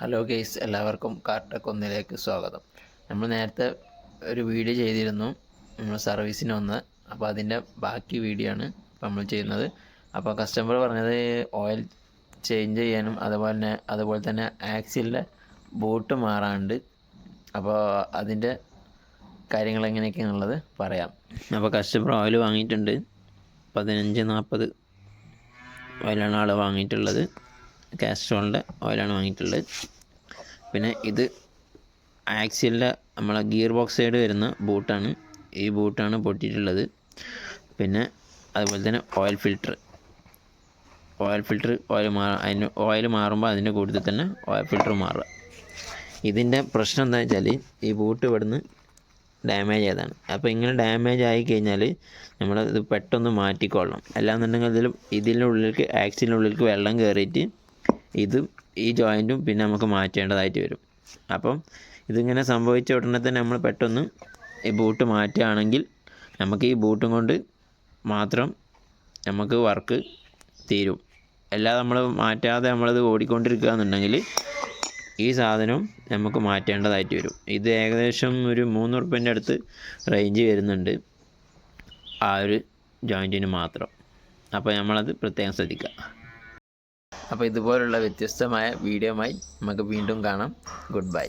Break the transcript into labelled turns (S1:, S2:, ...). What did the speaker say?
S1: Hello guys എല്ലാവർക്കും കാർട്ടക് ഒന്നിലേക്ക് സ്വാഗതം. നമ്മൾ നേരത്തെ ഒരു വീഡിയോ ചെയ്തിരുന്നു നമ്മൾ സർവീസിന് വന്ന്. അപ്പോൾ അതിന്റെ ബാക്കി വീഡിയോ ആണ് നമ്മൾ ചെയ്യുന്നത്. അപ്പോൾ കസ്റ്റമർ പറഞ്ഞത് ഓയിൽ ചേഞ്ച് ചെയ്യാനും അതുപോലെ തന്നെ അതുപോലെ തന്നെ ആക്സിലിന്റെ ബോട്ട് മാറാണ്ട്. അപ്പോൾ അതിന്റെ കാര്യങ്ങൾ എങ്ങനെയൊക്കെയാണുള്ളത് പറയാം. അപ്പോൾ കസ്റ്റമർ ഓയിൽ വാങ്ങിയിട്ടുണ്ട്. പതിനഞ്ച് നാൽപ്പത് ഓയിലാണ് ആൾ വാങ്ങിയിട്ടുള്ളത്. കാസ്ട്രോളിന്റെ ഓയിലാണ് വാങ്ങിയിട്ടുള്ളത്. പിന്നെ ഇത് ആക്സിലിന്റെ നമ്മളെ ഗിയർ ബോക്സ് സൈഡ് വരുന്ന ബൂട്ടാണ്. ഈ ബൂട്ടാണ് പൊട്ടിയിട്ടുള്ളത്. പിന്നെ അതുപോലെ തന്നെ oil filter oil filter oil മാറ അതിന് ഓയിൽ മാറുമ്പോൾ അതിന്റെ കൂട്ടത്തിൽ തന്നെ ഓയിൽ ഫിൽറ്റർ മാറുക. ഇതിന്റെ പ്രശ്നം എന്താ വെച്ചാൽ ഈ ബൂട്ട് ഇവിടുന്ന് ഡാമേജ് ആയതാണ് അപ്പോൾ ഇങ്ങനെ ഡാമേജ് ആയി കഴിഞ്ഞാൽ നമ്മൾ ഇത് പെട്ടെന്ന് മാറ്റിക്കൊള്ളണം. അല്ലാന്നുണ്ടെങ്കിൽ ഇതിൽ ഇതിന്റെ ഉള്ളിലേക്ക് ആക്സിന്റെ ഉള്ളിലേക്ക് വെള്ളം കയറിയിട്ട് ഇതും ഈ ജോയിന്റും പിന്നെ നമുക്ക് മാറ്റേണ്ടതായിട്ട് വരും. അപ്പം ഇതിങ്ങനെ സംഭവിച്ച ഉടനെ തന്നെ നമ്മൾ പെട്ടെന്ന് ഈ ബൂട്ട് മാറ്റുകയാണെങ്കിൽ നമുക്ക് ഈ ബൂട്ടും കൊണ്ട് മാത്രം നമുക്ക് വർക്ക് തീരും. അല്ലാതെ നമ്മൾ മാറ്റാതെ നമ്മളത് ഓടിക്കൊണ്ടിരിക്കുക എന്നുണ്ടെങ്കിൽ ഈ സാധനം നമുക്ക് മാറ്റേണ്ടതായിട്ട് വരും. ഇത് ഏകദേശം ഒരു മൂന്ന് ഉറുപ്പ്യന്റെ അടുത്ത് റേഞ്ച് വരുന്നുണ്ട് ആ ഒരു ജോയിന്റിന് മാത്രം. അപ്പോൾ നമ്മളത് പ്രത്യേകം ശ്രദ്ധിക്കുക. അപ്പോൾ ഇതുപോലുള്ള വ്യത്യസ്തമായ വീഡിയോമായി നമുക്ക് വീണ്ടും കാണാം. Good bye